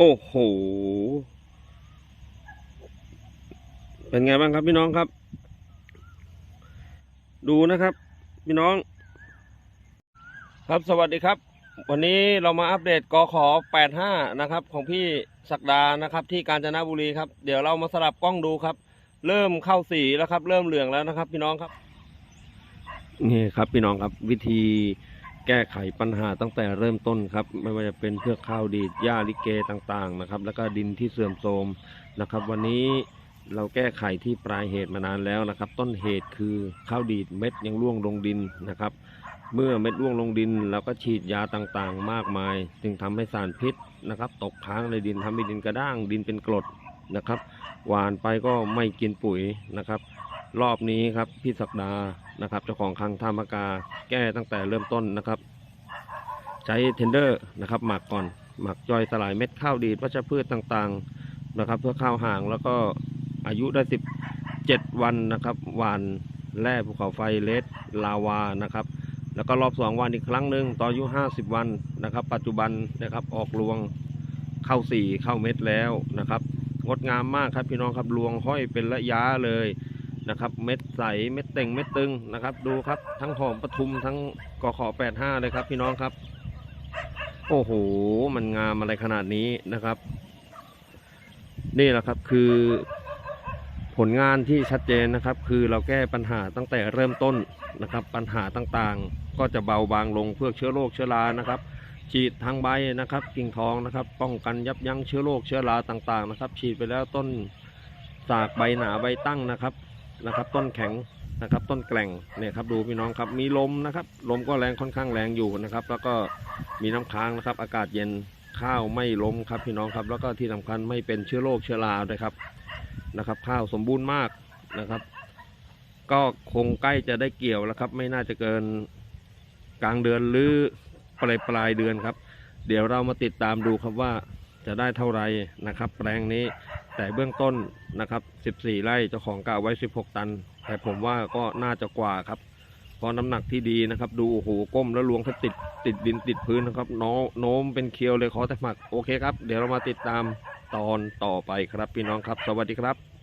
โอ้โห เป็นไงบ้างครับพี่น้องครับ ดูนะครับ พี่น้อง ครับสวัสดีครับ วันนี้เรามาอัปเดตกขอ85 นะครับ ของพี่ศักดานะครับ ที่กาญจนบุรีครับ เดี๋ยวเรามาสลับกล้องดูครับ เริ่มเข้าสีแล้วครับ เริ่มเหลืองแล้วนะครับ พี่น้องครับ นี่ครับพี่น้องครับวิธี แก้ไขปัญหาตั้งแต่เริ่มต้นครับ ไม่ว่าจะเป็นเพื่อข้าวดีดหญ้าลิเกต่างๆนะครับ แล้วก็ดินที่เสื่อมโทรมนะครับ วันนี้เราแก้ไขที่ปลายเหตุมานานแล้วนะครับ ต้นเหตุคือข้าวดีดเม็ดยังร่วงลงดินนะครับ เมื่อเม็ดร่วงลงดินเราก็ฉีดยาต่างๆ มากมาย จึงทำให้สารพิษนะครับ ตกค้างในดินทำให้ดินกระด้างดินเป็นกรดนะครับ หวานไปก็ไม่กินปุ๋ยนะครับ รอบนี้ครับพี่ศักดา นะครับเจ้าของคังธรรมกาแก้ตั้งแต่เริ่มต้นนะครับ ใช้เทนเดอร์นะครับ หมักก่อนหมักย่อยสลายเม็ดข้าวดีดวัชพืชต่างๆนะครับ เพื่อข้าวห่างแล้วก็อายุได้17วันนะครับหวานแร่ภูเขาไฟเลสลาวานะครับ แล้วก็รอบสองวันอีกครั้งหนึ่งตอนอายุ50วันนะครับ ปัจจุบันนะครับออกรวงเข้าสี่เข้าเม็ดแล้วนะครับ งดงามมากครับพี่น้องครับรวงห้อยเป็นระยะเลย นะครับ เม็ดใสเม็ดเต่งเม็ดตึงนะครับ ดูครับทั้งหอมปทุมทั้งกขอ85เลยครับ พี่น้องครับ โอ้โห มันงามอะไรขนาดนี้นะครับ นี่แหละครับคือผลงานที่ชัดเจนนะครับ คือเราแก้ปัญหาตั้งแต่เริ่มต้นนะครับ ปัญหาต่างๆ ก็จะเบาบางลงเพื่อเชื้อโรคเชื้อรานะครับ ฉีดทางใบนะครับ กิ่งทองนะครับ ป้องกันยับยั้งเชื้อโรคเชื้อราต่างๆ นะครับ ฉีดไปแล้วต้นสากใบหนาใบตั้งนะครับ นะครับ ต้นแข็งนะครับ ต้นแกล่งเนี่ยครับดูพี่น้องครับมีลมนะครับ ลมก็แรงค่อนข้างแรงอยู่นะครับ แล้วก็มีน้ำค้างนะครับ อากาศเย็นข้าวไม่ล้มครับพี่น้องครับ แล้วก็ที่สำคัญไม่เป็นเชื้อโรคเชื้อราด้วยครับนะครับ ข้าวสมบูรณ์มากนะครับ ก็คงใกล้จะได้เกี่ยวแล้วครับ ไม่น่าจะเกินกลางเดือนหรือปลายปลายเดือนครับ เดี๋ยวเรามาติดตามดูครับว่า จะได้เท่าไรนะครับ แปลงนี้แต่เบื้องต้นนะครับ 14 ไร่เจ้าของกล่าวไว้ 16 ตัน แต่ผมว่าก็น่าจะกว่าครับเพราะน้ำหนักที่ดีนะครับ ดูโอ้โหก้มแล้วลวงถ้าติดติดดินติดพื้นนะครับโน้โน้มเป็นเคียวเลยขอแต่หมักโอเคครับ เดี๋ยวเรามาติดตามตอนต่อไปครับพี่น้องครับ สวัสดีครับ